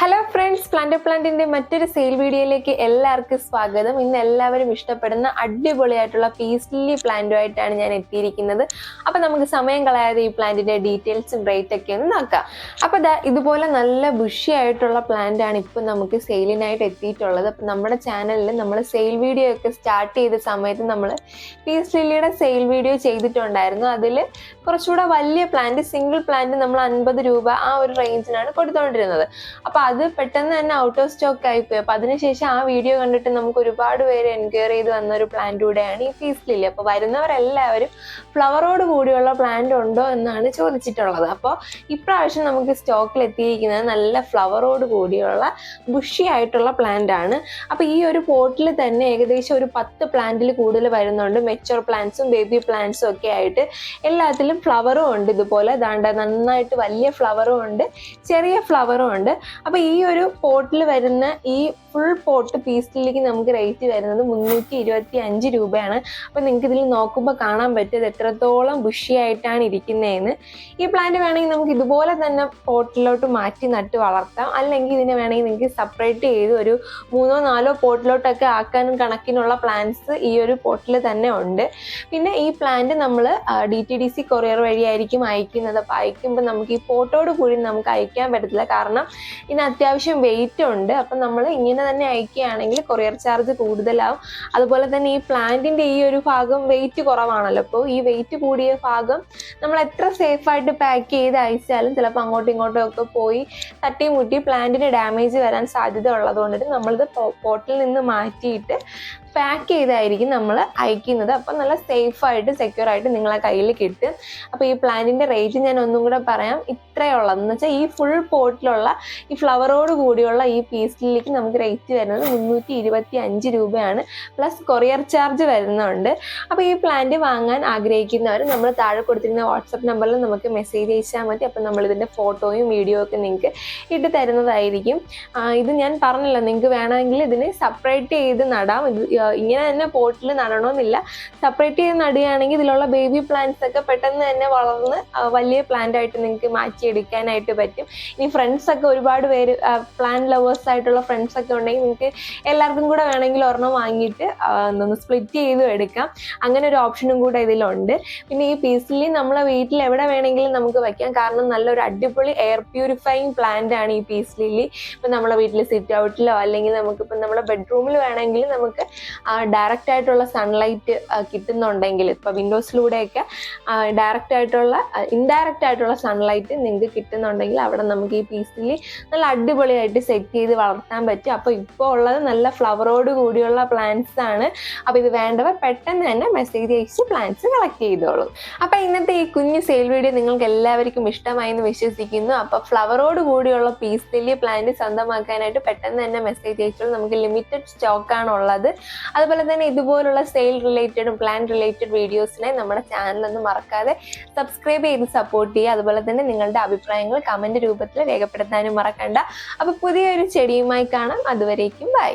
Hello friends plant പ്ലാന്റിന്റെ മറ്റൊരു sale വീഡിയോയിലേക്ക് എല്ലാവർക്കും സ്വാഗതം. ഇന്ന് എല്ലാവരും ഇഷ്ടപ്പെടുന്ന അടിപൊളിയായിട്ടുള്ള പീസ്ലി പ്ലാന്റുമായിട്ടാണ് ഞാൻ എത്തിയിരിക്കുന്നത്. അപ്പൊ നമുക്ക് സമയം കളയാതെ ഈ പ്ലാന്റിന്റെ ഡീറ്റെയിൽസും റേറ്റ് ഒക്കെ ഒന്ന് നോക്കാം. അപ്പൊ ദാ ഇതുപോലെ നല്ല ബുഷി ആയിട്ടുള്ള പ്ലാന്റ് ആണ് ഇപ്പൊ നമുക്ക് സെയിലിനായിട്ട് എത്തിയിട്ടുള്ളത്. അപ്പൊ നമ്മുടെ ചാനലിൽ നമ്മൾ സെയിൽ വീഡിയോ ഒക്കെ സ്റ്റാർട്ട് ചെയ്ത സമയത്ത് നമ്മൾ പീസ് ലില്ലിയുടെ സെയിൽ വീഡിയോ ചെയ്തിട്ടുണ്ടായിരുന്നു. അതിൽ കുറച്ചുകൂടെ വലിയ പ്ലാന്റ് സിംഗിൾ പ്ലാന്റ് നമ്മൾ അൻപത് രൂപ ആ ഒരു റേഞ്ചിനാണ് കൊടുത്തുകൊണ്ടിരുന്നത് അപ്പൊ അത് പെട്ടെന്ന് തന്നെ ഔട്ട് ഓഫ് സ്റ്റോക്ക് ആയിപ്പോയി. അപ്പൊ അതിനുശേഷം ആ വീഡിയോ കണ്ടിട്ട് നമുക്ക് ഒരുപാട് പേര് എൻക്വയറി ചെയ്ത് വന്ന ഒരു പ്ലാന്റ് കൂടെയാണ് ഈ ഫീസിലില്ല ലില്ലി അപ്പൊ വരുന്നവരെല്ലാവരും ഫ്ലവറോട് കൂടിയുള്ള പ്ലാന്റ് ഉണ്ടോ എന്നാണ് ചോദിച്ചിട്ടുള്ളത്. അപ്പോൾ ഇപ്രാവശ്യം നമുക്ക് സ്റ്റോക്കിൽ എത്തിയിരിക്കുന്നത് നല്ല ഫ്ലവറോട് കൂടിയുള്ള ബുഷി ആയിട്ടുള്ള പ്ലാന്റ് ആണ്. അപ്പൊ ഈ ഒരു പോട്ടിൽ തന്നെ ഏകദേശം ഒരു പത്ത് പ്ലാന്റിൽ കൂടുതൽ വരുന്നുണ്ട്. മെച്ചോർ പ്ലാന്റ്സും ബേബി പ്ലാന്റ്സും ഒക്കെ ആയിട്ട് എല്ലാത്തിലും ഫ്ലവറും ഉണ്ട്. ഇതുപോലെ ദാണ്ട നന്നായിട്ട് വലിയ ഫ്ലവറും ഉണ്ട് ചെറിയ ഫ്ലവറും ഉണ്ട്. ഈ ഒരു പോട്ടിൽ വരുന്ന ഈ ഫുൾ പോട്ട് പീസിലേക്ക് നമുക്ക് റേറ്റ് വരുന്നത് മുന്നൂറ്റി ഇരുപത്തി അഞ്ച് രൂപയാണ്. അപ്പൊ നിങ്ങൾക്ക് ഇതിൽ നോക്കുമ്പോൾ കാണാൻ പറ്റും എത്രത്തോളം ബുഷി ആയിട്ടാണ് ഇരിക്കുന്നതെന്ന് ഈ പ്ലാന്റ് വേണമെങ്കിൽ നമുക്ക് ഇതുപോലെ തന്നെ പോട്ടിലോട്ട് മാറ്റി നട്ട് വളർത്താം. അല്ലെങ്കിൽ ഇതിനെ വേണമെങ്കിൽ നിങ്ങൾക്ക് സെപ്പറേറ്റ് ചെയ്ത് ഒരു മൂന്നോ നാലോ പോട്ടിലോട്ടൊക്കെ ആക്കാനും കണക്കിനുള്ള പ്ലാന്റ്സ് ഈ ഒരു പോട്ടിൽ തന്നെ ഉണ്ട്. പിന്നെ ഈ പ്ലാന്റ് നമ്മൾ D T D C courier വഴിയായിരിക്കും അയക്കുന്നത്. അപ്പോൾ അയക്കുമ്പോൾ നമുക്ക് ഈ പോട്ടോട് കൂടി നമുക്ക് അയക്കാൻ പറ്റത്തില്ല. കാരണം ഇതിന് അത്യാവശ്യം വെയിറ്റ് ഉണ്ട്. അപ്പം നമ്മൾ ഇങ്ങനെ തന്നെ അയക്കുകയാണെങ്കിൽ കൊറിയർ ചാർജ് കൂടുതലാവും. അതുപോലെ തന്നെ ഈ പ്ലാന്റിന്റെ ഈ ഒരു ഭാഗം വെയിറ്റ് കുറവാണല്ലോ. അപ്പോൾ ഈ വെയിറ്റ് കൂടിയ ഭാഗം നമ്മൾ എത്ര സേഫായിട്ട് പാക്ക് ചെയ്ത് അയച്ചാലും ചിലപ്പോൾ അങ്ങോട്ടും ഇങ്ങോട്ടും ഒക്കെ പോയി തട്ടി മുട്ടി പ്ലാന്റിന് ഡാമേജ് വരാൻ സാധ്യത ഉള്ളതുകൊണ്ടിട്ട് നമ്മളിത് പോട്ടിൽ നിന്ന് മാറ്റിയിട്ട് പാക്ക് ചെയ്തായിരിക്കും നമ്മൾ അയക്കുന്നത്. അപ്പം നല്ല സേഫ് ആയിട്ട് സെക്യൂർ ആയിട്ട് നിങ്ങളെ കയ്യിൽ കിട്ടും. അപ്പോൾ ഈ പ്ലാന്റിന്റെ റേറ്റ് ഞാൻ ഒന്നും കൂടെ പറയാം. ഇത്രയുള്ളത് എന്ന് വെച്ചാൽ ഈ ഫുൾ പോട്ടിലുള്ള ഈ ഫ്ലവറോട് കൂടിയുള്ള ഈ പീസിലേക്ക് നമുക്ക് റേറ്റ് വരുന്നത് മുന്നൂറ്റി ഇരുപത്തി അഞ്ച് രൂപയാണ്. പ്ലസ് കൊറിയർ ചാർജ് വരുന്നുണ്ട്. അപ്പോൾ ഈ പ്ലാന്റ് വാങ്ങാൻ ആഗ്രഹിക്കുന്നവർ നമ്മൾ താഴെ കൊടുത്തിരുന്ന വാട്സപ്പ് നമ്പറിൽ നമുക്ക് മെസ്സേജ് അയച്ചാൽ മതി. അപ്പം നമ്മളിതിന്റെ ഫോട്ടോയും വീഡിയോ ഒക്കെ നിങ്ങൾക്ക് ഇട്ട് തരുന്നതായിരിക്കും. ഇത് ഞാൻ പറഞ്ഞല്ലോ. നിങ്ങൾക്ക് വേണമെങ്കിൽ ഇതിനെ സെപ്പറേറ്റ് ചെയ്ത് നടാം. ഇത് ഇങ്ങനെ തന്നെ പോട്ടിൽ നടണമെന്നില്ല സെപ്പറേറ്റ് ചെയ്ത് നടുകയാണെങ്കിൽ ഇതിലുള്ള ബേബി പ്ലാന്റ്സ് ഒക്കെ പെട്ടെന്ന് തന്നെ വളർന്ന് വലിയ പ്ലാന്റ് ആയിട്ട് നിങ്ങൾക്ക് മാറ്റി എടുക്കാനായിട്ട് പറ്റും. ഇനി ഫ്രണ്ട്സ് ഒക്കെ ഒരുപാട് പേര് പ്ലാന്റ് ലവേഴ്സ് ആയിട്ടുള്ള ഫ്രണ്ട്സ് ഒക്കെ ഉണ്ടെങ്കിൽ നിങ്ങൾക്ക് എല്ലാവർക്കും കൂടെ വേണമെങ്കിൽ ഒരെണ്ണം വാങ്ങിയിട്ട് എന്തൊന്ന് സ്പ്ലിറ്റ് ചെയ്തും എടുക്കാം. അങ്ങനെ ഒരു ഓപ്ഷനും കൂടെ ഇതിലുണ്ട്. പിന്നെ ഈ പീസിൽ നമ്മളെ വീട്ടിൽ എവിടെ വേണമെങ്കിലും നമുക്ക് വെക്കാം. കാരണം നല്ലൊരു അടിപൊളി എയർ പ്യൂരിഫൈങ് പ്ലാന്റ് ആണ് ഈ പീസ് ലില്ലി ഇപ്പം നമ്മളെ വീട്ടിൽ സിറ്റ് ഔട്ടിലോ അല്ലെങ്കിൽ നമുക്കിപ്പം നമ്മുടെ ബെഡ്റൂമിൽ വേണമെങ്കിൽ നമുക്ക് ഡയറക്റ്റ് ആയിട്ടുള്ള സൺലൈറ്റ് കിട്ടുന്നുണ്ടെങ്കിൽ ഇപ്പം വിൻഡോസിലൂടെയൊക്കെ ഡയറക്റ്റ് ആയിട്ടുള്ള ഇൻഡയറക്റ്റ് ആയിട്ടുള്ള സൺലൈറ്റ് നിങ്ങൾക്ക് കിട്ടുന്നുണ്ടെങ്കിൽ അവിടെ നമുക്ക് ഈ പീസിൽ നല്ല അടിപൊളിയായിട്ട് സെറ്റ് ചെയ്ത് വളർത്താൻ പറ്റും. അപ്പോൾ ഇപ്പോൾ ഉള്ളത് നല്ല ഫ്ലവറോട് കൂടിയുള്ള പ്ലാന്റ്സ് ആണ്. അപ്പോൾ ഇത് വേണ്ടവർ പെട്ടെന്ന് തന്നെ മെസ്സേജ് അയച്ച് പ്ലാന്റ്സ് കളക്ട് ചെയ്തോളൂ. അപ്പോൾ ഇന്നത്തെ ഈ കുഞ്ഞ് സെയിൽ വീഡിയോ നിങ്ങൾക്ക് എല്ലാവർക്കും ഇഷ്ടമായി എന്ന് വിശ്വസിക്കുന്നു. അപ്പോൾ ഫ്ലവറോട് കൂടിയുള്ള പീസ് ലില്ലി പ്ലാന്റ് സ്വന്തമാക്കാനായിട്ട് പെട്ടെന്ന് തന്നെ മെസ്സേജ് അയച്ചോളൂ. നമുക്ക് ലിമിറ്റഡ് സ്റ്റോക്കാണ് ഉള്ളത് അതുപോലെ തന്നെ ഇതുപോലുള്ള സെയിൽ റിലേറ്റഡും പ്ലാൻ റിലേറ്റഡ് വീഡിയോസിനെ നമ്മുടെ ചാനലൊന്നും മറക്കാതെ സബ്സ്ക്രൈബ് ചെയ്ത് സപ്പോർട്ട് ചെയ്യുക. അതുപോലെ തന്നെ നിങ്ങളുടെ അഭിപ്രായങ്ങൾ കമന്റ് രൂപത്തിൽ രേഖപ്പെടുത്താനും മറക്കണ്ട. അപ്പോൾ പുതിയൊരു ചെടിയുമായി കാണാം. അതുവരേക്കും ബൈ